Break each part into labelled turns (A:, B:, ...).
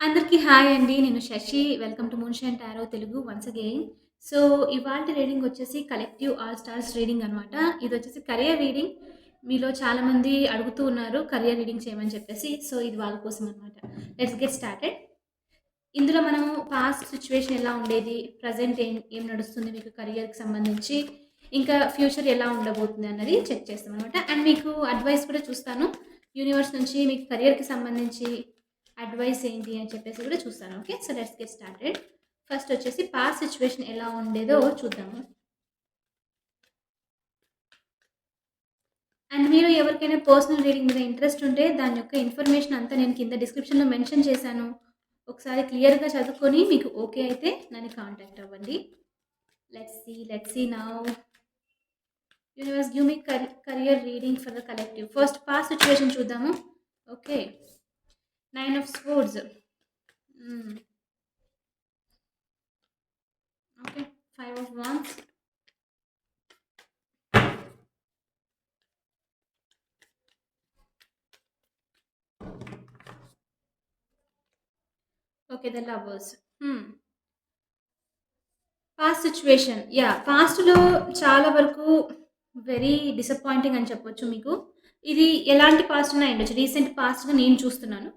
A: అందరికీ హాయ్ అండి. నేను Shashi. Welcome to moonshine tarot Telugu once again. So, ఇవాళ రీడింగ్ వచ్చేసి కలెక్టివ్ ఆల్ స్టార్స్ రీడింగ్ అనమాట. ఇది వచ్చేసి కరియర్ రీడింగ్. మీలో చాలామంది అడుగుతూ ఉన్నారు కరియర్ రీడింగ్ చేయమని చెప్పేసి. సో, ఇది వాళ్ళ కోసం అనమాట. Let's get started. ఇందులో మనము పాస్ట్ సిచ్యువేషన్ ఎలా ఉండేది? ప్రెజెంట్ ఏం ఏం నడుస్తుంది మీకు కరియర్‌కి సంబంధించి? ఇంకా ఫ్యూచర్ ఎలా ఉండబోతుంది అన్నది చెక్ చేస్తామనమాట. అండ్ మీకు అడ్వైస్ కూడా చూస్తాను. యూనివర్స్ నుంచి మీకు కరియర్‌కి సంబంధించి అడ్వైస్ ఏంటి అని చెప్పేసి కూడా చూస్తాను. Okay. So, let's get started. First వచ్చేసి పాస్ట్ సిచ్యువేషన్ ఎలా ఉండేదో చూద్దాము. అండ్ మీరు ఎవరికైనా పర్సనల్ రీడింగ్ మీద ఇంట్రెస్ట్ ఉంటే దాని యొక్క ఇన్ఫర్మేషన్ అంతా నేను కింద డిస్క్రిప్షన్‌లో మెన్షన్ చేశాను. ఒకసారి క్లియర్‌గా చదువుకొని మీకు ఓకే అయితే నన్ను కాంటాక్ట్ అవ్వండి. Let's see, let's see now. Universe give me car career reading for the collective. First past situation చూద్దాము. Okay. Nine of swords. Okay. Five of wands okay. The lovers. Past situation yeah పాస్ట్‌లో చాలా వరకు very disappointing అని చెప్పొచ్చు మీకు. ఇది ఎలాంటి past అయినా అయ్యుండొచ్చు. రీసెంట్ పాస్ట్‌గా నేను చూస్తున్నాను.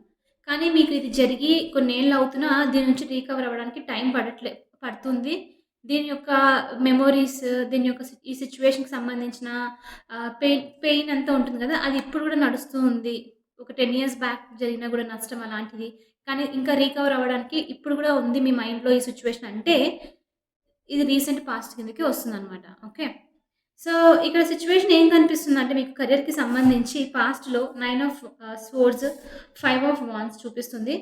A: కానీ మీకు ఇది జరిగి కొన్నేళ్ళు అవుతున్నా దీని నుంచి రీకవర్ అవ్వడానికి టైం పడట్లే పడుతుంది. దీని యొక్క మెమోరీస్ దీని యొక్క సి ఈ సిచ్యువేషన్కి సంబంధించిన పెయిన్ పెయిన్ అంతా ఉంటుంది కదా! అది ఇప్పుడు కూడా నడుస్తూ ఉంది. ఒక 10 ఇయర్స్ బ్యాక్ జరిగినా కూడా నష్టం అలాంటిది. కానీ ఇంకా రీకవర్ అవ్వడానికి ఇప్పుడు కూడా ఉంది మీ మైండ్‌లో ఈ సిచ్యువేషన్ అంటే ఇది రీసెంట్ పాస్ట్ కిందకి వస్తుందనమాట. ఓకే. సో, ఇక్కడ సిచ్యువేషన్ ఏం కనిపిస్తుందంటే మీకు కెరియర్‌కి సంబంధించి పాస్ట్‌లో nine of ah, swords, five of wands చూపిస్తుంది.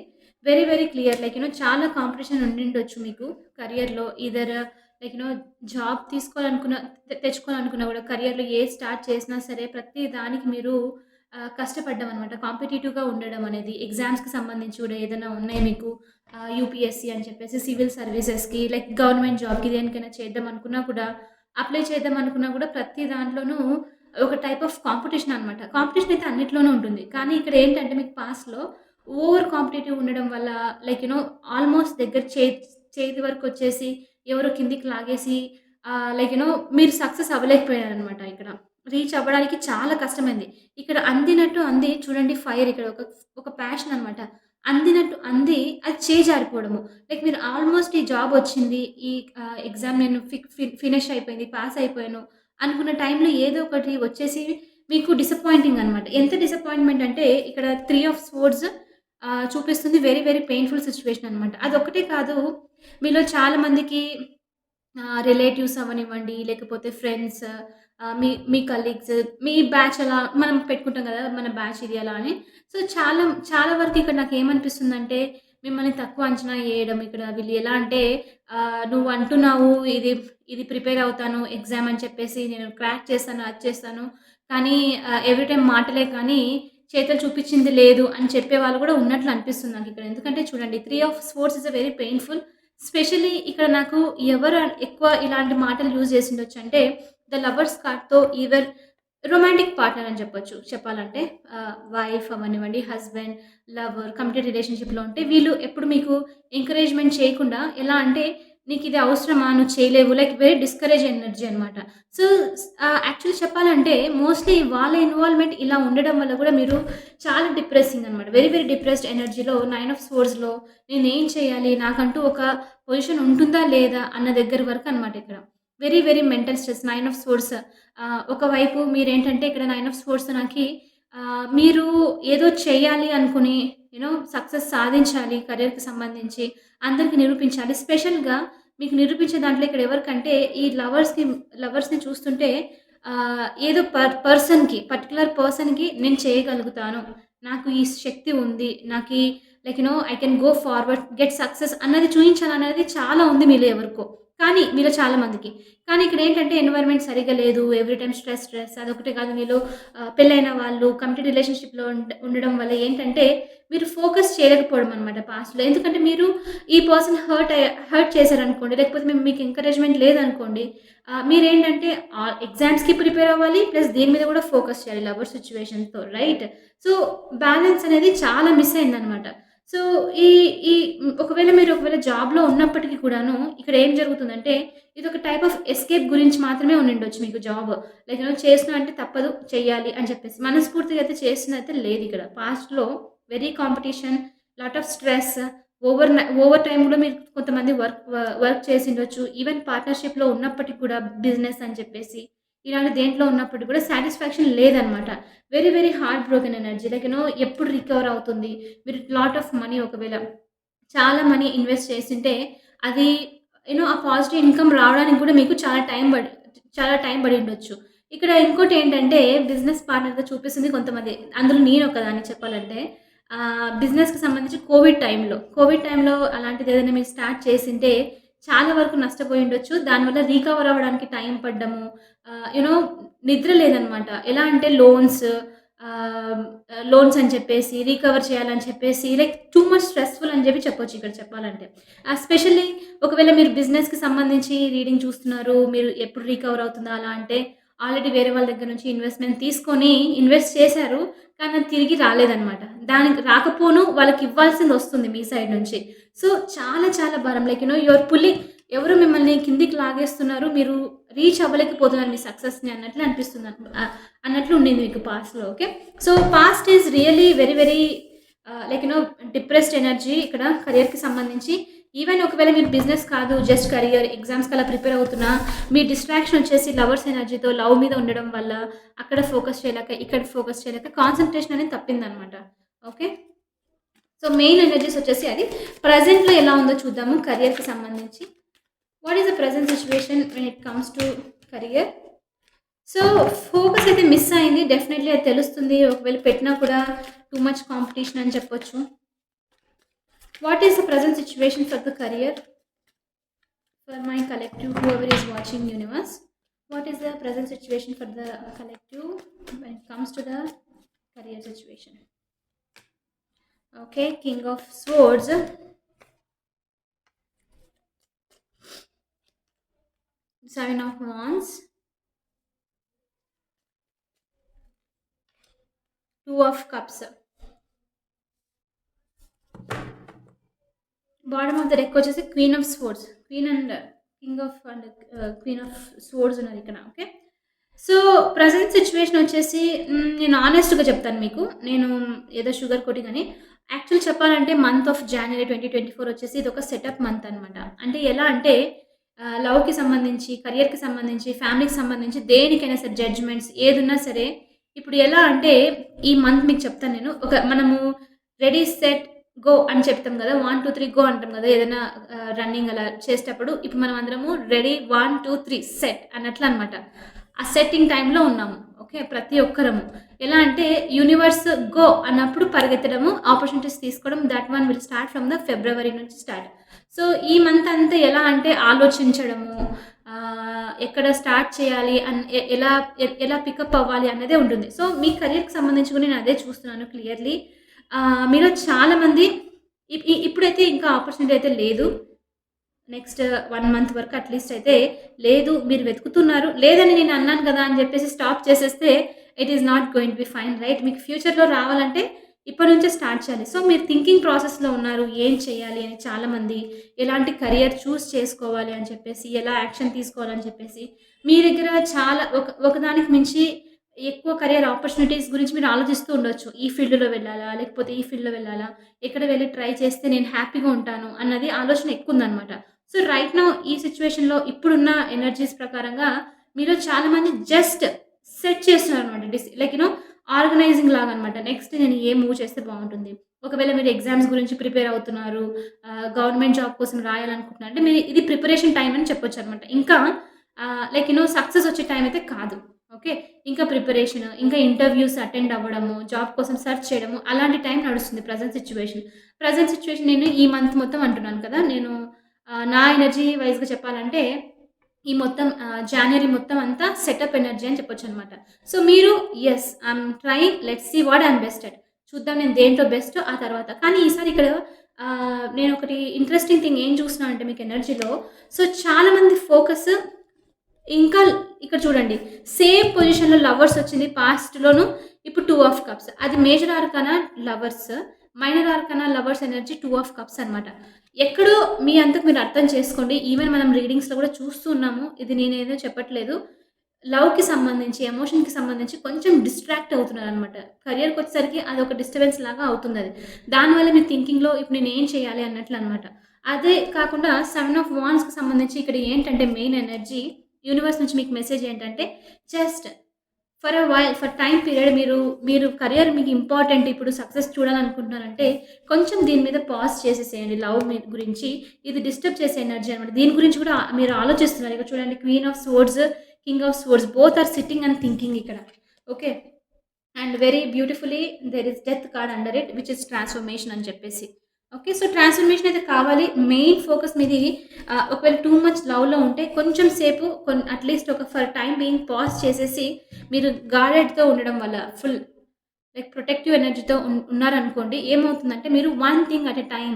A: Very very clear like you know చాలా కాంపిటీషన్ ఉండిండొచ్చు మీకు కెరియర్‌లో. Either like you know job తీసుకోవాలనుకున్న తెచ్చుకోవాలనుకున్నా కూడా కెరియర్‌లో ఏది స్టార్ట్ చేసినా సరే ప్రతి దానికి మీరు uh, కష్టపడ్డం అనమాట. కాంపిటీటివ్‌గా ఉండడం అనేది. ఎగ్జామ్స్‌కి సంబంధించి కూడా ఏదైనా ఉన్నాయి మీకు uh, యూపీఎస్సీ అని చెప్పేసి సివిల్ సర్వీసెస్‌కి లైక్ గవర్నమెంట్ జాబ్‌కి దేనికైనా చేద్దాం అనుకున్నా కూడా అప్లై చేద్దాం అనుకున్నా కూడా ప్రతి దాంట్లోనూ ఒక టైప్ ఆఫ్ కాంపిటీషన్ అనమాట. కాంపిటీషన్ అయితే అన్నిట్లోనూ ఉంటుంది. కానీ ఇక్కడ ఏంటంటే మీకు పాస్లో ఓవర్ కాంపిటేటివ్ ఉండడం వల్ల లైక్ యూనో ఆల్మోస్ట్ దగ్గర చే చేతి వరకు వచ్చేసి ఎవరో కిందికి లాగేసి లైక్ యూనో మీరు సక్సెస్ అవ్వలేకపోయారనమాట ఇక్కడ. రీచ్ అవ్వడానికి చాలా కష్టమైంది. ఇక్కడ అందినట్టు అంది చూడండి ఫైర్ ఇక్కడ ఒక ఒక ప్యాషన్ అనమాట. అందినట్టు అంది అది చేజారిపోవడము లైక్ మీరు ఆల్మోస్ట్ ఈ జాబ్ వచ్చింది. ఈ ఎగ్జామ్ నేను ఫి ఫినిష్ అయిపోయింది. పాస్ అయిపోయాను అనుకున్న టైంలో ఏదో ఒకటి వచ్చేసి మీకు డిసప్పాయింటింగ్ అనమాట. ఎంత డిసప్పాయింట్‌మెంట్ అంటే ఇక్కడ త్రీ ఆఫ్ స్పోర్ట్స్ చూపిస్తుంది. వెరీ వెరీ పెయిన్‌ఫుల్ సిచ్యువేషన్ అనమాట. అదొక్కటే కాదు మీలో చాలామందికి రిలేటివ్స్ అవనివ్వండి లేకపోతే ఫ్రెండ్స్ మీ మీ కలీగ్స్, మీ బ్యాచ్ అలా మనం పెట్టుకుంటాం కదా! మన బ్యాచ్ ఇది అలా అని. సో, చాలా చాలా వరకు ఇక్కడ నాకు ఏమనిపిస్తుందంటే మిమ్మల్ని తక్కువ అంచనా వేయడం ఇక్కడ వీళ్ళు ఎలా అంటే నువ్వు అంటున్నావు ఇది ఇది ప్రిపేర్ అవుతాను ఎగ్జామ్ అని చెప్పేసి నేను క్రాక్ చేస్తాను, అది చేస్తాను. కానీ ఎవ్రీ టైం మాటలే కానీ చేతులు చూపించింది లేదు అని చెప్పే వాళ్ళు కూడా ఉన్నట్లు అనిపిస్తుంది నాకు ఇక్కడ ఎందుకంటే చూడండి three of swords is a very painful. Specially ఇక్కడ నాకు ఎవరు ఎక్కువ ఇలాంటి మాటలు యూజ్ చేసుండొచ్చు అంటే ద లవర్స్ కార్డ్‌తో ఈవెన్ రొమాంటిక్ పార్ట్నర్ అని చెప్పొచ్చు చెప్పాలంటే. వైఫ్ అవ్వనివ్వండి, హస్బెండ్, లవర్, కమిటెడ్ రిలేషన్‌షిప్‌లో ఉంటే వీళ్ళు ఎప్పుడు మీకు ఎంకరేజ్‌మెంట్ చేయకుండా ఎలా అంటే నీకు ఇది అవసరమా? నువ్వు చేయలేవు. లైక్ వెరీ డిస్కరేజ్ ఎనర్జీ అనమాట. సో, యాక్చువల్ యాక్చువల్లీ చెప్పాలంటే మోస్ట్‌లీ వాళ్ళ ఇన్వాల్వ్‌మెంట్ ఇలా ఉండడం వల్ల కూడా మీరు చాలా డిప్రెసింగ్ అనమాట. వెరీ వెరీ డిప్రెస్డ్ ఎనర్జీలో నైన్ ఆఫ్ ఫోర్స్లో నేను ఏం చేయాలి? నాకంటూ ఒక పొజిషన్ ఉంటుందా? లేదా? అన్న దగ్గర వరకు అనమాట ఇక్కడ. Very very mental stress nine of swords ఒకవైపు మీరేంటంటే ఇక్కడ నైన్ ఆఫ్ స్పోర్ట్స్ నాకు మీరు ఏదో చేయాలి అనుకుని యూనో సక్సెస్ సాధించాలి కెరీర్కి సంబంధించి. అందరికి నిరూపించాలి. స్పెషల్‌గా మీకు నిరూపించే దాంట్లో ఇక్కడ ఎవరికంటే ఈ లవర్స్‌కి లవర్స్‌ని చూస్తుంటే ఏదో పర్ పర్సన్‌కి పర్టిక్యులర్ పర్సన్‌కి నేను చేయగలుగుతాను. నాకు ఈ శక్తి ఉంది. నాకు like you know I can go forward, get success అన్నది చూపించాలనేది చాలా ఉంది మీలో ఎవరికో. కానీ మీలో చాలా మందికి. కానీ ఇక్కడేంటంటే ఎన్విరాన్మెంట్ సరిగా లేదు. ఎవ్రీ టైం స్ట్రెస్, స్ట్రెస్ అదొకటే కాదు మీలో పెళ్ళైన వాళ్ళు కమిటెడ్ రిలేషన్‌షిప్‌లో ఉండడం వల్ల ఏంటంటే మీరు ఫోకస్ చేయలేకపోవడం అనమాట పాస్ట్‌లో. ఎందుకంటే మీరు ఈ పర్సన్ హర్ట్ హర్ట్ చేశారనుకోండి, లేకపోతే మేము మీకు ఎంకరేజ్‌మెంట్ లేదనుకోండి, మీరేంటంటే ఎగ్జామ్స్‌కి ప్రిపేర్ అవ్వాలి. ప్లస్ దీని మీద కూడా ఫోకస్ చేయాలి లవర్ సిచ్యువేషన్తో రైట్? సో, బ్యాలెన్స్ అనేది చాలా మిస్ అయిందనమాట. సో, ఈ ఈ ఒకవేళ మీరు ఒకవేళ జాబ్‌లో ఉన్నప్పటికీ కూడాను ఇక్కడ ఏం జరుగుతుందంటే, ఇది ఒక టైప్ ఆఫ్ ఎస్కేప్ గురించి మాత్రమే ఉండిండొచ్చు మీకు జాబ్. లైక్ యూ అంటే తప్పదు చెయ్యాలి అని చెప్పేసి. మనస్ఫూర్తిగా అయితే చేసినదైతే లేదు ఇక్కడ పాస్ట్‌లో very competition, lot of stress, over over time కూడా మీరు కొంతమంది వర్క్ వర్క్ వర్క్ చేసుండొచ్చు. ఈవెన్ పార్ట్నర్‌షిప్‌లో ఉన్నప్పటికి కూడా బిజినెస్ అని చెప్పేసి, ఇలాంటి దేంట్లో ఉన్నప్పుడు కూడా సాటిస్ఫాక్షన్ లేదనమాట. Very very heart broken energy. Like you know ఎప్పుడు రికవర్ అవుతుంది? మీరు లాట్ ఆఫ్ మనీ ఒకవేళ చాలా మనీ ఇన్వెస్ట్ చేసింటే అది యూనో ఆ పాజిటివ్ ఇన్‌కమ్ రావడానికి కూడా మీకు చాలా టైం పడి చాలా టైం పడి ఉండొచ్చు ఇక్కడ ఇంకోటి ఏంటంటే బిజినెస్ పార్ట్నర్‌గా చూపిస్తుంది కొంతమంది. అందులో నేను ఒకదాన్ని చెప్పాలంటే. బిజినెస్‌కి సంబంధించి కోవిడ్ టైంలో, కోవిడ్ టైంలో అలాంటిది ఏదైనా మీరు స్టార్ట్ చేసింటే చాలా వరకు నష్టపోయి ఉండొచ్చు దానివల్ల రీకవర్ అవ్వడానికి టైం పడ్డము. యూనో నిద్ర లేదనమాట. ఎలా అంటే లోన్స్ లోన్స్ అని చెప్పేసి, రికవర్ చేయాలని చెప్పేసి లైక్ టూ మచ్ స్ట్రెస్‌ఫుల్ అని చెప్పి చెప్పొచ్చు ఇక్కడ చెప్పాలంటే. ఎస్పెషల్లీ ఒకవేళ మీరు బిజినెస్‌కి సంబంధించి రీడింగ్ చూస్తున్నారు. మీరు ఎప్పుడు రీకవర్ అవుతుందా అలా అంటే, ఆల్రెడీ వేరే వాళ్ళ దగ్గర నుంచి ఇన్వెస్ట్‌మెంట్ తీసుకొని ఇన్వెస్ట్ చేశారు. కానీ అది తిరిగి రాలేదనమాట. దానికి రాకపోను వాళ్ళకి ఇవ్వాల్సింది వస్తుంది మీ సైడ్ నుంచి. సో, చాలా చాలా భారం like you know your you pulling ఎవరు మిమ్మల్ని కిందికి లాగేస్తున్నారు. మీరు రీచ్ అవ్వలేకపోతున్నారు మీ సక్సెస్‌ని అన్నట్లు అనిపిస్తుంది అన్నట్లు ఉండింది మీకు పాస్ట్‌లో. Okay. So, past is really very very like you know depressed energy ఇక్కడ కెరియర్‌కి సంబంధించి. ఈవెన్ ఒకవేళ మీరు బిజినెస్ కాదు జస్ట్ కెరియర్ ఎగ్జామ్స్‌కి అలా ప్రిపేర్ అవుతున్నా, మీ డిస్ట్రాక్షన్ వచ్చేసి లవర్స్ ఎనర్జీతో లవ్ మీద ఉండడం వల్ల అక్కడ ఫోకస్ చేయలేక, ఇక్కడ ఫోకస్ చేయలేక కాన్సన్ట్రేషన్ అనేది తప్పిందనమాట. ఓకే. సో, మెయిన్ ఎనర్జీస్ వచ్చేసి అది. ప్రజెంట్లో ఎలా ఉందో చూద్దాము కెరియర్‌కి సంబంధించి. What is the present situation when it comes to career so, focus అయితే మిస్ అయింది. డెఫినెట్లీ అది తెలుస్తుంది. ఒకవేళ పెట్టినా కూడా టూ మచ్ కాంపిటీషన్ అని చెప్పొచ్చు. What is the present situation for the career for my collective whoever is watching universe. What is the present situation for the collective when it comes to the career situation okay. King of swords. Seven of wands. Two of cups. Bottom of the deck వచ్చేసి queen of swords queen and king of and queen of swords ఉన్నది ఇక్కడ. Okay. So, present situation వచ్చేసి నేను ఆనెస్ట్గా చెప్తాను మీకు. నేను ఏదో sugar coating అని. యాక్చువల్ చెప్పాలంటే month of January twenty twenty four వచ్చేసి ఇది ఒక సెటప్ మంత్ అనమాట. అంటే ఎలా అంటే లవ్‌కి సంబంధించి, కెరియర్‌కి సంబంధించి, ఫ్యామిలీకి సంబంధించి దేనికైనా సరే జడ్జ్‌మెంట్స్ ఏదున్నా సరే, ఇప్పుడు ఎలా అంటే ఈ మంత్ మీకు చెప్తాను నేను. ఒక మనము రెడీ, సెట్, గో అని చెప్తాం కదా! 1, 2, 3 గో అంటాం కదా! ఏదైనా రన్నింగ్ అలా చేసేటప్పుడు ఇప్పుడు మనం అందరము రెడీ 1, 2, 3 సెట్ అన్నట్లు అనమాట ఆ సెట్టింగ్ టైంలో ఉన్నాము. ఓకే. ప్రతి ఒక్కరము. ఎలా అంటే యూనివర్స్ గో అన్నప్పుడు పరిగెత్తడము, ఆపర్చునిటీస్ తీసుకోవడం that one will start from the February నుంచి స్టార్ట్. సో, ఈ మంత్ అంతా ఎలా అంటే ఆలోచించడము, ఎక్కడ స్టార్ట్ చేయాలి అన్ ఎలా ఎలా పికప్ అవ్వాలి అన్నదే ఉంటుంది. సో, మీ కెరియర్‌కి సంబంధించి కూడా నేను అదే చూస్తున్నాను క్లియర్‌లీ. మీరు మీలో చాలామంది ఇప్ ఇప్పుడైతే ఇంకా ఆపర్చునిటీ అయితే లేదు. నెక్స్ట్ వన్ మంత్ వరకు అట్‌లీస్ట్ అయితే లేదు. మీరు వెతుకుతున్నారు. లేదని నేను అన్నాను కదా! అని చెప్పేసి స్టాప్ చేసేస్తే it is not going to be fine right. మీకు ఫ్యూచర్‌లో రావాలంటే ఇప్పటి నుంచే స్టార్ట్ చేయాలి. సో, మీరు థింకింగ్ ప్రాసెస్‌లో ఉన్నారు. ఏం చేయాలి అని చాలామంది. ఎలాంటి కెరియర్ చూస్ చేసుకోవాలి అని చెప్పేసి, ఎలా యాక్షన్ తీసుకోవాలని చెప్పేసి, మీ దగ్గర చాలా ఒక ఒకదానికి మించి ఎక్కువ కెరియర్ ఆపర్చునిటీస్ గురించి మీరు ఆలోచిస్తూ ఉండొచ్చు. ఈ ఫీల్డ్‌లో వెళ్ళాలా? లేకపోతే ఈ ఫీల్డ్‌లో వెళ్ళాలా? ఎక్కడ వెళ్ళి ట్రై చేస్తే నేను హ్యాపీగా ఉంటాను అన్నది ఆలోచన ఎక్కువుందనమాట. సో, రైట్ నౌ ఈ సిచ్యువేషన్లో ఇప్పుడున్న ఎనర్జీస్ ప్రకారంగా మీరు చాలామంది జస్ట్ సెట్ చేస్తున్నారు అనమాట డిస్ లైక్ యూనో ఆర్గనైజింగ్ లాగా అనమాట. నెక్స్ట్ నేను ఏ మూవ్ చేస్తే బాగుంటుంది ఒకవేళ మీరు ఎగ్జామ్స్ గురించి ప్రిపేర్ అవుతున్నారు. గవర్నమెంట్ జాబ్ కోసం రాయాలనుకుంటున్నారు అంటే మీరు ఇది ప్రిపరేషన్ టైం అని చెప్పొచ్చు అనమాట ఇంకా లైక్ యూనో సక్సెస్ వచ్చే టైం అయితే కాదు. ఓకే. ఇంకా ప్రిపరేషన్, ఇంకా ఇంటర్వ్యూస్ అటెండ్ అవ్వడము, జాబ్ కోసం సెర్చ్ చేయడము అలాంటి టైం నడుస్తుంది ప్రజెంట్ సిచ్యువేషన్ ప్రజెంట్ సిచ్యువేషన్ నేను ఈ మంత్ మొత్తం అంటున్నాను కదా! నేను నా ఎనర్జీ వైస్‌గా చెప్పాలంటే ఈ మొత్తం జనవరి మొత్తం అంతా సెటప్ ఎనర్జీ అని చెప్పొచ్చు అనమాట సో, మీరు yes I'm trying let's see what I'm best at. చూద్దాం నేను దేంట్లో బెస్ట్ ఆ తర్వాత. కానీ ఈసారి ఇక్కడ నేను ఒకటి ఇంట్రెస్టింగ్ థింగ్ ఏం చూస్తున్నానంటే మీకు ఎనర్జీలో సో, చాలామంది ఫోకస్ ఇంకా ఇక్కడ చూడండి. సేమ్ పొజిషన్‌లో లవర్స్ వచ్చింది పాస్ట్‌లోను. ఇప్పుడు టూ ఆఫ్ కప్స్. అది major arcana lovers. Minor arcana lovers energy two of cups అనమాట ఎక్కడో మీ అంతకు మీరు అర్థం చేసుకోండి. ఈవెన్ మనం రీడింగ్స్లో కూడా చూస్తూ ఉన్నాము. ఇది నేనేదో చెప్పట్లేదు. లవ్కి సంబంధించి ఎమోషన్కి సంబంధించి కొంచెం డిస్ట్రాక్ట్ అవుతున్నారు అనమాట కెరియర్కి వచ్చేసరికి అది ఒక డిస్టర్బెన్స్ లాగా అవుతుంది అది. దానివల్ల మీ థింకింగ్లో ఇప్పుడు నేను ఏం చేయాలి అన్నట్లు అనమాట అదే కాకుండా సెవెన్ ఆఫ్ వాన్స్కి సంబంధించి ఇక్కడ ఏంటంటే మెయిన్ ఎనర్జీ యూనివర్స్ నుంచి మీకు మెసేజ్ ఏంటంటే just for a while for time period మీరు మీరు కెరియర్ మీకు ఇంపార్టెంట్ ఇప్పుడు సక్సెస్ చూడాలనుకుంటున్నారంటే కొంచెం దీని మీద పాజ్ చేసేసేయండి. లవ్ మీ గురించి ఇది డిస్టర్బ్ చేసే ఎనర్జీ అనమాట దీని గురించి కూడా మీరు ఆలోచిస్తున్నారు. ఇక్కడ చూడండి queen of swords king of swords both are sitting and thinking ఇక్కడ. Okay and very beautifully there is death card under it which is transformation అని చెప్పేసి. ఓకే సో ట్రాన్స్ఫర్మేషన్ అయితే కావాలి. మెయిన్ ఫోకస్ మీది ఒకవేళ టూ మచ్ లవ్లో ఉంటే కొంచెం సేపు కొన్ని అట్లీస్ట్ ఒక ఫర్ టైం బీయింగ్ పాజ్ చేసేసి మీరు గార్డెడ్తో ఉండడం వల్ల ఫుల్ లైక్ ప్రొటెక్టివ్ ఎనర్జీతో ఉన్నారనుకోండి ఏమవుతుందంటే మీరు one thing at a time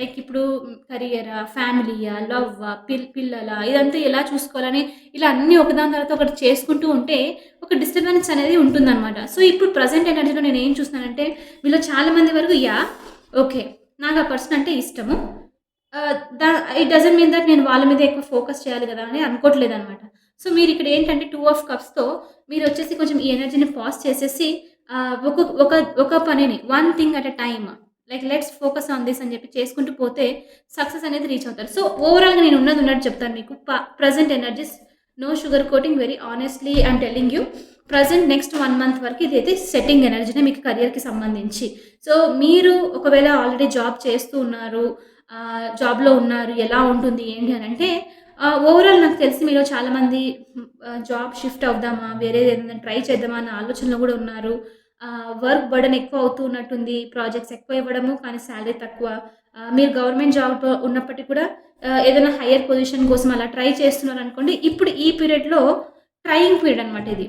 A: like ఇప్పుడు కరియరా ఫ్యామిలీయా లవ్ పిల్ పిల్లల ఇదంతా ఎలా చూసుకోవాలని ఇలా అన్నీ ఒకదాని తర్వాత ఒకటి చేసుకుంటూ ఉంటే ఒక డిస్టర్బెన్స్ అనేది ఉంటుందన్నమాట. సో ఇప్పుడు ప్రజెంట్ ఎనర్జీలో నేను ఏం చూస్తున్నానంటే మీలో చాలామంది వరకు యా ఓకే నాకు ఆ పర్సన్ అంటే ఇష్టము. That it doesn't mean that నేను వాళ్ళ మీద ఎక్కువ ఫోకస్ చేయాలి కదా అని అనుకోవట్లేదు అనమాట సో మీరు ఇక్కడ ఏంటంటే టూ ఆఫ్ కప్స్తో మీరు వచ్చేసి కొంచెం ఈ ఎనర్జీని పాస్ చేసేసి ఒక ఒక ఒక పనిని one thing at a time like let's focus on this అని చెప్పి చేసుకుంటూ పోతే సక్సెస్ అనేది రీచ్ అవుతారు. సో ఓవరాల్గా నేను ఉన్నది ఉన్నట్టు చెప్తాను మీకు. Present energies no sugar coating very honestly I'm telling you present next one month వరకు ఇదైతే సెట్టింగ్ ఎనర్జీనే మీకు కెరియర్కి సంబంధించి. సో మీరు ఒకవేళ ఆల్రెడీ జాబ్ చేస్తూ ఉన్నారు జాబ్లో ఉన్నారు ఎలా ఉంటుంది ఏంటి అని అంటే ఓవరాల్ నాకు తెలిసి మీరు చాలామంది జాబ్ షిఫ్ట్ అవుదామా వేరే ఏదైనా ట్రై చేద్దామా అన్న ఆలోచనలో కూడా ఉన్నారు. వర్క్ బర్డన్ ఎక్కువ అవుతూ ఉన్నట్టుంది ప్రాజెక్ట్స్ ఎక్కువ ఇవ్వడము కానీ శాలరీ తక్కువ. మీరు గవర్నమెంట్ జాబ్ ఉన్నప్పటికీ కూడా ఏదైనా హయ్యర్ పొజిషన్ కోసం అలా ట్రై చేస్తున్నారు అనుకోండి ఇప్పుడు ఈ పీరియడ్లో ట్రయింగ్ పీరియడ్ అనమాట ఇది.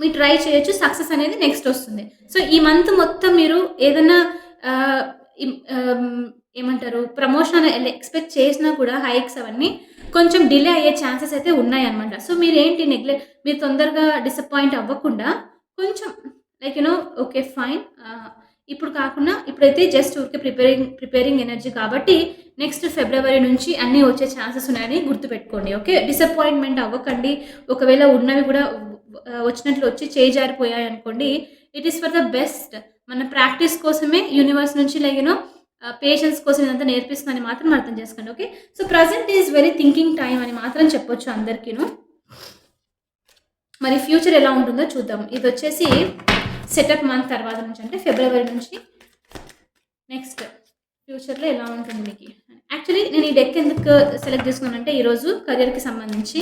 A: మీరు ట్రై చేయొచ్చు సక్సెస్ అనేది నెక్స్ట్ వస్తుంది. సో ఈ మంత్ మొత్తం మీరు ఏదైనా ఏమంటారు ప్రమోషన్ ఎక్స్పెక్ట్ చేసినా కూడా హైక్స్ అవన్నీ కొంచెం డిలే అయ్యే ఛాన్సెస్ అయితే ఉన్నాయన్నమాట. సో మీరు ఏంటి నెగ్లెక్ట్ మీరు తొందరగా డిసప్పాయింట్ అవ్వకుండా కొంచెం లైక్ యూనో ఓకే ఫైన్ ఇప్పుడు కాకుండా ఇప్పుడైతే జస్ట్ ఊరికే ప్రిపేరింగ్ ప్రిపేరింగ్ ఎనర్జీ కాబట్టి నెక్స్ట్ ఫిబ్రవరి నుంచి అన్నీ వచ్చే ఛాన్సెస్ ఉన్నాయని గుర్తుపెట్టుకోండి ఓకే? డిసప్పాయింట్మెంట్ అవ్వకండి. ఒకవేళ ఉన్నవి కూడా వచ్చినట్లు వచ్చి చేజారిపోయాయి అనుకోండి it is for the best మన ప్రాక్టీస్ కోసమే యూనివర్స్ నుంచి లేగినో పేషెన్స్ కోసం ఇదంతా నేర్పిస్తుందని మాత్రం అర్థం చేసుకోండి okay so present is very thinking time అని మాత్రం చెప్పొచ్చు అందరికీను మరి ఫ్యూచర్ ఎలా ఉంటుందో చూద్దాం. ఇది వచ్చేసి సెటప్ మంత్ తర్వాత నుంచి అంటే ఫిబ్రవరి నుంచి. నెక్స్ట్ ఫ్యూచర్లో ఎలా ఉంటుంది మీకు? యాక్చువల్లీ నేను ఈ డెక్ ఎందుకు సెలెక్ట్ చేసుకున్నానంటే ఈరోజు కెరియర్కి సంబంధించి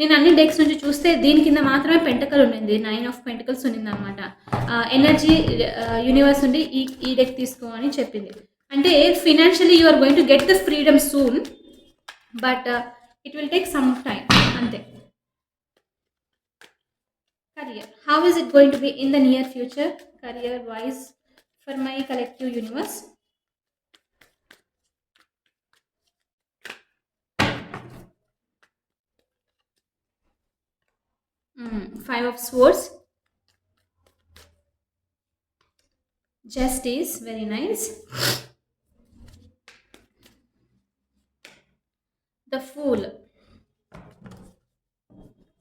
A: నేను అన్ని డెక్స్ నుంచి చూస్తే దీని కింద మాత్రమే పెంటకల్ ఉండింది నైన్ ఆఫ్ పెంటకల్స్ ఉండింది అనమాట ఎనర్జీ యూనివర్స్ ఉండి ఈ ఈ డెక్ తీసుకో అని చెప్పింది. అంటే financially you are going to get the freedom soon but it will take some time అంతే. Career. How is it going to be in the near future career wise for my collective universe? Five of swords justice very nice the fool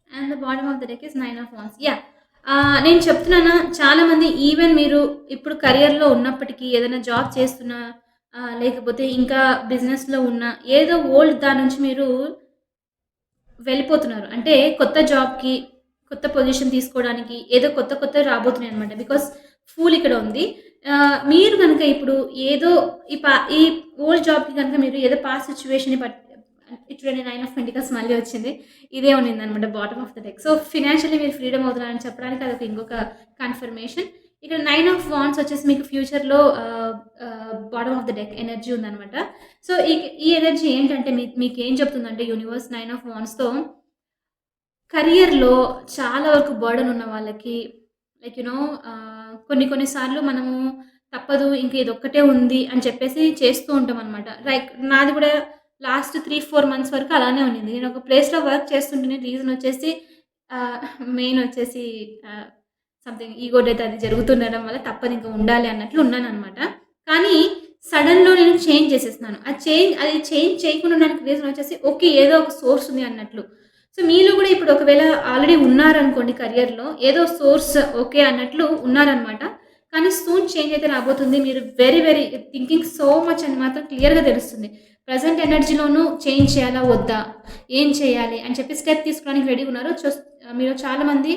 A: and the bottom of the deck is nine of wands yeah నేను చెప్తున్నానా చాలామంది even మీరు ఇప్పుడు కెరియర్లో ఉన్నప్పటికీ ఏదైనా job చేస్తున్నా లేకపోతే ఇంకా బిజినెస్లో ఉన్న ఏదో ఓల్డ్ దాని నుంచి మీరు వెళ్ళిపోతున్నారు. అంటే కొత్త జాబ్కి కొత్త పొజిషన్ తీసుకోవడానికి ఏదో కొత్త కొత్త రాబోతున్నాయి అనమాట బికాస్ ఫూల్ ఇక్కడ ఉంది. మీరు కనుక ఇప్పుడు ఏదో ఈ పా ఈ ఓల్డ్ జాబ్కి కనుక మీరు ఏదో పాస్ సిచ్యువేషన్ పట్ చూడండి నైన్ ఆఫ్ పెంటికల్స్ మళ్ళీ వచ్చింది. ఇదే ఉన్నింది అనమాట bottom of the deck so financially మీరు ఫ్రీడమ్ అవుతున్నారని చెప్పడానికి అదొక ఇంకొక కన్ఫర్మేషన్ ఇక్కడ నైన్ ఆఫ్ వాన్స్ వచ్చేసి మీకు ఫ్యూచర్లో bottom of the deck energy ఉందనమాట సో ఈ ఈ ఎనర్జీ ఏంటంటే మీ మీకు ఏం చెప్తుందంటే యూనివర్స్ నైన్ ఆఫ్ వాన్స్తో కరియర్లో చాలా వరకు బర్డన్ ఉన్న వాళ్ళకి లైక్ యునో కొన్ని కొన్నిసార్లు మనము తప్పదు ఇంకా ఇది ఒక్కటే ఉంది అని చెప్పేసి చేస్తూ ఉంటాం అనమాట లైక్ నాది కూడా లాస్ట్ త్రీ ఫోర్ మంత్స్ వరకు అలానే ఉండింది నేను ఒక ప్లేస్లో వర్క్ చేస్తుంటేనే రీజన్ వచ్చేసి మెయిన్ వచ్చేసి సంథింగ్ ఈగో డెత్ అది జరుగుతుండడం వల్ల తప్పదు ఇంకా ఉండాలి అన్నట్లు ఉన్నాను అనమాట కానీ సడన్‌లో నేను చేంజ్ చేసేస్తున్నాను. ఆ చేంజ్ అది చేంజ్ చేయకుండా ఉండడానికి రీజన్ వచ్చేసి ఓకే. ఏదో ఒక సోర్స్ ఉంది అన్నట్లు. సో, మీలో కూడా ఇప్పుడు ఒకవేళ ఆల్రెడీ ఉన్నారనుకోండి కెరియర్‌లో ఏదో సోర్స్ ఓకే అన్నట్లు ఉన్నారనమాట. కానీ సూన్ చేంజ్ అయితే రాబోతుంది. మీరు very, very thinking so much అని మాత్రం క్లియర్‌గా తెలుస్తుంది. ప్రజెంట్ ఎనర్జీలోనూ చేంజ్ చేయాలా? వద్దా? ఏం చేయాలి? అని చెప్పి స్టెప్ తీసుకోవడానికి రెడీగా ఉన్నారు. చూస్ మీరు చాలామంది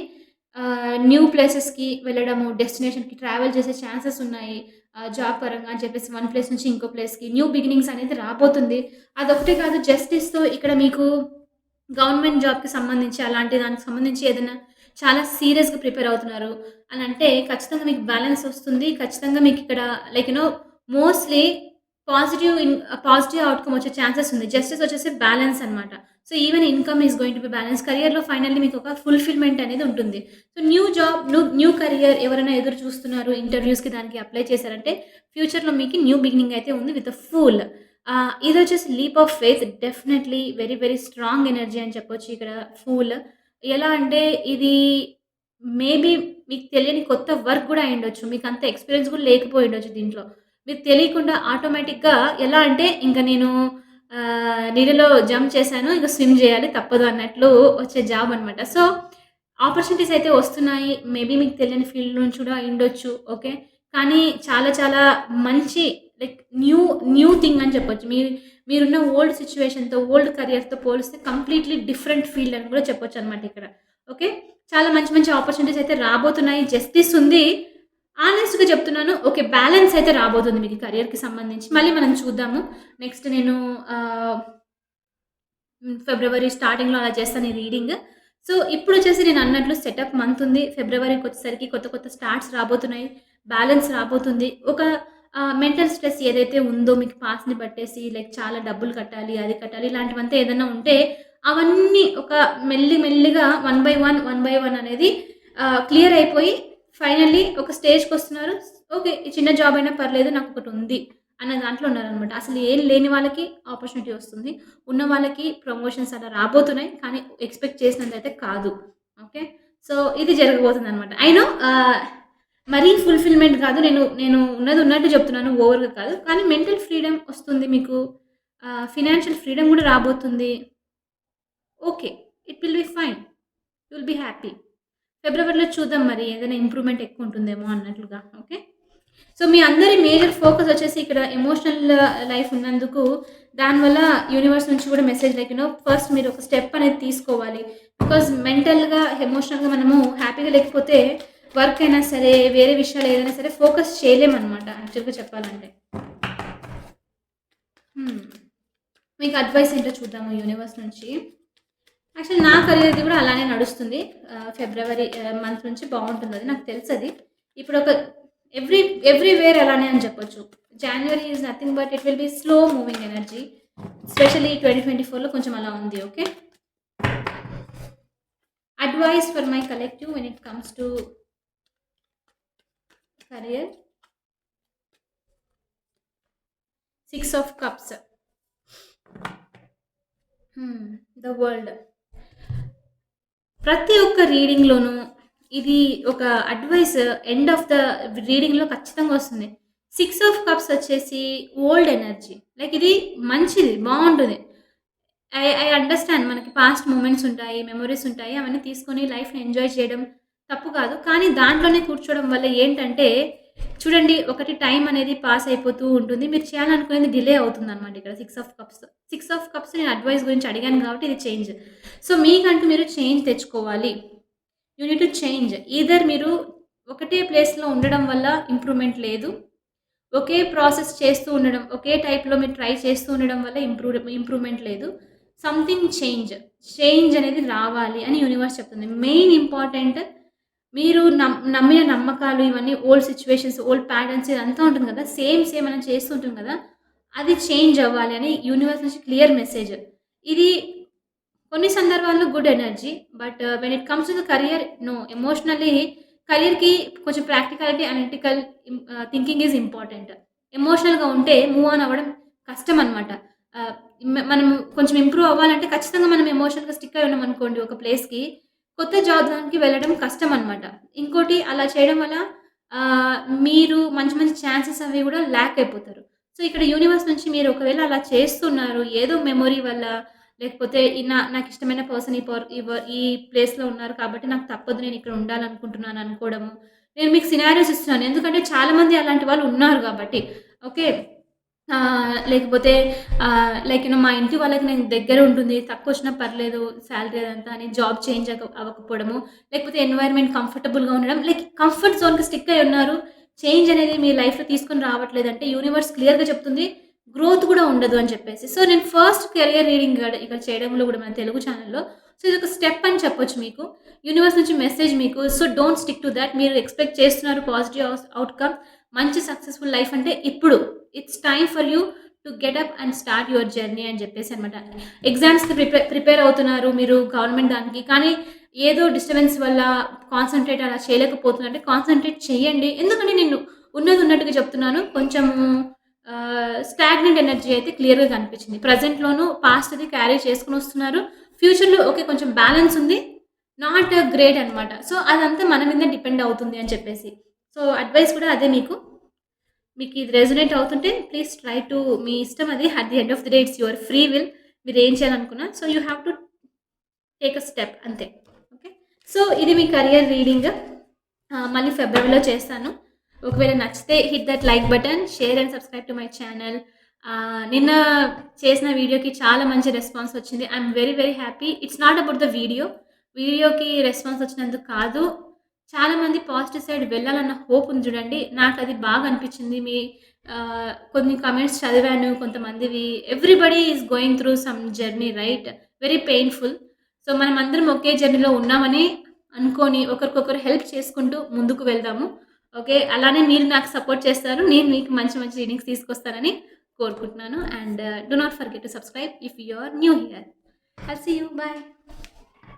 A: న్యూ ప్లేసెస్‌కి వెళ్ళడము, డెస్టినేషన్‌కి ట్రావెల్ చేసే ఛాన్సెస్ ఉన్నాయి. జాబ్ పరంగా అని చెప్పేసి వన్ ప్లేస్ నుంచి ఇంకో ప్లేస్‌కి న్యూ బిగినింగ్స్ అనేది రాబోతుంది. అదొకటే కాదు జస్టిస్‌తో ఇక్కడ మీకు గవర్నమెంట్ జాబ్‌కి సంబంధించి అలాంటి దానికి సంబంధించి ఏదైనా చాలా సీరియస్‌గా ప్రిపేర్ అవుతున్నారు అని అంటే ఖచ్చితంగా మీకు బ్యాలెన్స్ వస్తుంది. ఖచ్చితంగా మీకు ఇక్కడ like you mostly positive in positive outcome వచ్చే ఛాన్సెస్ ఉంది. జస్టిస్ వచ్చేసి బ్యాలెన్స్ అనమాట. So, even income is going to be balance. కెరియర్‌లో ఫైనల్లీ మీకు ఒక ఫుల్‌ఫిల్‌మెంట్ అనేది ఉంటుంది. So, new job new new career ఎవరైనా ఎదురు చూస్తున్నారు ఇంటర్వ్యూస్‌కి దానికి అప్లై చేశారంటే ఫ్యూచర్‌లో మీకు న్యూ బిగినింగ్ అయితే ఉంది with a full ah, ఇదొచ్చేసి leap of faith definitely very, very strong energy అని చెప్పొచ్చు ఇక్కడ ఫూల్. ఎలా అంటే ఇది మేబీ మీకు తెలియని కొత్త వర్క్ కూడా అయ్యుండొచ్చు. మీకు అంత ఎక్స్‌పీరియన్స్ కూడా లేకపోయి ఉండొచ్చు దీంట్లో. మీకు తెలియకుండా ఆటోమేటిక్‌గా ఎలా అంటే ఇంక నేను ఆహ్, నీళ్ళలో జంప్ చేశాను. ఇంక స్విమ్ చేయాలి తప్పదు అన్నట్లు వచ్చే జాబ్ అనమాట. సో, ఆపర్చునిటీస్ అయితే వస్తున్నాయి. మేబీ మీకు తెలియని ఫీల్డ్ నుంచి కూడా అయ్యుండొచ్చు. ఓకే. కానీ చాలా చాలా మంచి లైక్ న్యూ న్యూ థింగ్ అని చెప్పొచ్చు. మీ మీరున్న ఓల్డ్ సిచ్యువేషన్తో ఓల్డ్ కెరియర్‌తో పోలిస్తే కంప్లీట్‌లీ డిఫరెంట్ ఫీల్డ్ అని కూడా చెప్పొచ్చు అనమాట ఇక్కడ. ఓకే. చాలా మంచి మంచి ఆపర్చునిటీస్ అయితే రాబోతున్నాయి. జస్టిస్ ఉంది. ఆనెస్ట్‌గా చెప్తున్నాను. ఓకే. బ్యాలెన్స్ అయితే రాబోతుంది మీకు కెరియర్‌కి సంబంధించి. మళ్ళీ మనం చూద్దాము. నెక్స్ట్ నేను ఫిబ్రవరి స్టార్టింగ్‌లో అలా చేస్తాను ఈ రీడింగ్. సో, ఇప్పుడు వచ్చేసి నేను అన్నట్లు సెటప్ మంత్ ఉంది. ఫిబ్రవరికి వచ్చేసరికి కొత్త కొత్త స్టార్ట్స్ రాబోతున్నాయి. బ్యాలెన్స్ రాబోతుంది. ఒక మెంటల్ స్ట్రెస్ ఏదైతే ఉందో మీకు పాస్ని పట్టేసి లైక్ చాలా డబ్బులు కట్టాలి, అది కట్టాలి ఇలాంటివంతా ఏదైనా ఉంటే అవన్నీ ఒక మెల్లి మెల్లిగా one by one, one by one అనేది క్లియర్ అయిపోయి ఫైనల్లీ ఒక స్టేజ్కి వస్తున్నారు ఓకే. ఈ చిన్న జాబ్ అయినా పర్లేదు నాకు ఒకటి ఉంది అన్న దాంట్లో ఉన్నారనమాట. అసలు ఏం లేని వాళ్ళకి ఆపర్చునిటీ వస్తుంది. ఉన్న వాళ్ళకి ప్రమోషన్స్ అలా రాబోతున్నాయి. కానీ ఎక్స్‌పెక్ట్ చేసినంతైతే కాదు. ఓకే. సో, ఇది జరగబోతుందనమాట. ఐ నో మరీ ఫుల్‌ఫిల్‌మెంట్ కాదు. నేను నేను ఉన్నది ఉన్నట్టు చెప్తున్నాను. ఓవర్‌గా కాదు. కానీ మెంటల్ ఫ్రీడమ్ వస్తుంది మీకు. ఫినాన్షియల్ ఫ్రీడమ్ కూడా రాబోతుంది. Okay. It will be fine. You will be happy. ఫిబ్రవరిలో చూద్దాం మరి ఏదైనా ఇంప్రూవ్‌మెంట్ ఎక్కువ ఉంటుందేమో అన్నట్లుగా. ఓకే. సో, మీ అందరి మేజర్ ఫోకస్ వచ్చేసి ఇక్కడ ఎమోషనల్ లైఫ్ ఉన్నందుకు దానివల్ల యూనివర్స్ నుంచి కూడా మెసేజ్ లైక్ ఫస్ట్ మీరు ఒక స్టెప్ అనేది తీసుకోవాలి. బికాజ్ మెంటల్‌గా, ఎమోషనల్‌గా మనము హ్యాపీగా లేకపోతే వర్క్ అయినా సరే, వేరే విషయాలు ఏదైనా సరే ఫోకస్ చేయలేమన్నమాట యాక్చువల్‌గా చెప్పాలంటే. Hmm. మీకు అడ్వైస్ ఏంటో చూద్దాము యూనివర్స్ నుంచి. యాక్చువల్ నా కెరియర్‌ది కూడా అలానే నడుస్తుంది. ఫిబ్రవరి మంత్ నుంచి బాగుంటుంది అది నాకు తెలుసది. ఇప్పుడు ఒక ఎవ్రీ ఎవ్రీవేర్ అలానే అని చెప్పొచ్చు. January is nothing but it will be slow moving energy. Specially twenty twenty ఫోర్లో కొంచెం అలా ఉంది. Okay. Advice for my collective when it comes to career. Six of cups. The world. ప్రతి ఒక్క రీడింగ్‌లోనూ ఇది ఒక అడ్వైస్ ఎండ్ ఆఫ్ ద రీడింగ్‌లో ఖచ్చితంగా వస్తుంది. సిక్స్ ఆఫ్ కప్స్ వచ్చేసి ఓల్డ్ ఎనర్జీ. లైక్ ఇది మంచిది. బాగుంటుంది ఐ ఐ అండర్‌స్టాండ్ మనకి పాస్ట్ మూమెంట్స్ ఉంటాయి. మెమొరీస్ ఉంటాయి. అవన్నీ తీసుకొని లైఫ్‌ని ఎంజాయ్ చేయడం తప్పు కాదు. కానీ దాంట్లోనే కూర్చోవడం వల్ల ఏంటంటే చూడండి ఒకటి టైం అనేది పాస్ అయిపోతూ ఉంటుంది. మీరు చేయాలనుకునేది డిలే అవుతుందనమాట ఇక్కడ six of cups. Six of cups నేను అడ్వైస్ గురించి అడిగాను కాబట్టి ఇది చేంజ్. సో, మీకంటూ మీరు చేంజ్ తెచ్చుకోవాలి. You need to change. Either మీరు ఒకటే ప్లేస్‌లో ఉండడం వల్ల ఇంప్రూవ్‌మెంట్ లేదు. ఒకే ప్రాసెస్ చేస్తూ ఉండడం, ఒకే టైప్‌లో మీరు ట్రై చేస్తూ ఉండడం వల్ల ఇంప్రూవ్ ఇంప్రూవ్‌మెంట్ లేదు. Something change. చేంజ్ అనేది రావాలి అని యూనివర్స్ చెప్తుంది. మెయిన్ ఇంపార్టెంట్ మీరు నమ్ నమ్మిన నమ్మకాలు ఇవన్నీ ఓల్డ్ సిచ్యువేషన్స్ ఓల్డ్ ప్యాటర్న్స్ ఇదంతా ఉంటుంది కదా! సేమ్ సేమ్ అని చేస్తుంటుంది కదా! అది చేంజ్ అవ్వాలి అని యూనివర్స్ నుంచి క్లియర్ మెసేజ్. ఇది కొన్ని సందర్భాల్లో good energy. But when it comes to the career no. Emotionally కరియర్కి కొంచెం practicality, analytical thinking is important. ఎమోషనల్‌గా ఉంటే మూవ్ ఆన్ అవ్వడం కష్టం అనమాట. Uh, మనం కొంచెం ఇంప్రూవ్ అవ్వాలంటే ఖచ్చితంగా మనం ఎమోషనల్‌గా స్టిక్ అయి ఉన్నామనుకోండి ఒక ప్లేస్‌కి, కొత్త జాబ్ దానికి వెళ్ళడం కష్టం అనమాట. ఇంకోటి అలా చేయడం వల్ల మీరు మంచి మంచి ఛాన్సెస్ అవి కూడా ల్యాక్ అయిపోతారు. సో, ఇక్కడ యూనివర్స్ నుంచి మీరు ఒకవేళ అలా చేస్తున్నారు. ఏదో మెమొరీ వల్ల లేకపోతే ఈ నాకు ఇష్టమైన పర్సన్ ఈ పర్ ఈ ఈ ప్లేస్‌లో ఉన్నారు కాబట్టి నాకు తప్పదు నేను ఇక్కడ ఉండాలనుకుంటున్నాను అనుకోవడము. నేను మీకు సినారియోస్ ఇస్తున్నాను. ఎందుకంటే చాలామంది అలాంటి వాళ్ళు ఉన్నారు కాబట్టి ఓకే. లేకపోతే లైక్ యూనో మా ఇంటి వాళ్ళకి నేను దగ్గర ఉంటుంది. తక్కువ వచ్చినా పర్లేదు సాలరీ అదంతా అని జాబ్ చేంజ్ అవ్వకపోవడము. లేకపోతే ఎన్వైర్న్‌మెంట్ కంఫర్టబుల్‌గా ఉండడం. లైక్ కంఫర్ట్ జోన్‌కి స్టిక్ అయ్యి ఉన్నారు. చేంజ్ అనేది మీ లైఫ్‌లో తీసుకొని రావట్లేదంటే యూనివర్స్ క్లియర్‌గా చెప్తుంది. గ్రోత్ కూడా ఉండదు అని చెప్పేసి. సో, నేను ఫస్ట్ కెరియర్ రీడింగ్ ఇక్కడ చేయడంలో కూడా మన తెలుగు ఛానల్లో సో, ఇది ఒక స్టెప్ అని చెప్పొచ్చు మీకు. యూనివర్స్ నుంచి మెసేజ్ మీకు. So, don't stick to that మీరు ఎక్స్‌పెక్ట్ చేస్తున్నారు పాజిటివ్ అవుట్కమ్ ఔట్‌కమ్. మంచి సక్సెస్‌ఫుల్ లైఫ్ అంటే ఇప్పుడు. It's time for you to get up and start your journey అని చెప్పేసి అనమాట. ఎగ్జామ్స్‌కి ప్రిపేర్ ప్రిపేర్ అవుతున్నారు మీరు గవర్నమెంట్ దానికి. కానీ ఏదో డిస్టర్బెన్స్ వల్ల కాన్సన్ట్రేట్ అలా చేయలేకపోతున్నారంటే కాన్సన్ట్రేట్ చేయండి. ఎందుకంటే నేను ఉన్నది ఉన్నట్టుగా చెప్తున్నాను. కొంచెము స్టాగ్నెంట్ ఎనర్జీ అయితే క్లియర్‌గా కనిపించింది. ప్రెజెంట్‌లోను పాస్ట్‌ది క్యారీ చేసుకుని వస్తున్నారు ఫ్యూచర్‌లో ఓకే. కొంచెం బ్యాలెన్స్ ఉంది. నాట్ గ్రేట్ అనమాట. సో, అదంతా మన మీద డిపెండ్ అవుతుంది అని చెప్పేసి. సో, అడ్వైస్ కూడా అదే మీకు. మీకు ఇది రెజొనేట్ అవుతుంటే ప్లీజ్ ట్రై టు మీ ఇష్టం అది. At the end of the day it's your free will. మీరేం చేయాలనుకున్నా. So, you have to take a step అంతే. ఓకే. సో, ఇది మీ కెరియర్ రీడింగ్. మళ్ళీ ఫిబ్రవరిలో చేస్తాను. ఒకవేళ నచ్చితే hit that like button, share and subscribe to my channel నిన్న చేసిన వీడియోకి చాలా మంచి రెస్పాన్స్ వచ్చింది. I'm very very happy. It's not about the video. వీడియోకి రెస్పాన్స్ వచ్చినందుకు కాదు. చాలామంది పాజిటివ్ సైడ్ వెళ్ళాలన్న హోప్ ఉంది చూడండి. నాకు అది బాగా అనిపించింది. మీ కొన్ని కమెంట్స్ చదివాను కొంతమందివి. Everybody is going through some journey right. Very painful. So, మనం అందరం ఒకే జర్నీలో ఉన్నామని అనుకొని ఒకరికొకరు హెల్ప్ చేసుకుంటూ ముందుకు వెళ్దాము. ఓకే. అలానే మీరు నాకు సపోర్ట్ చేస్తారు. నేను మీకు మంచి మంచి రీడింగ్స్ తీసుకొస్తానని కోరుకుంటున్నాను. And do not forget to subscribe if you are new here. I'll see you. Bye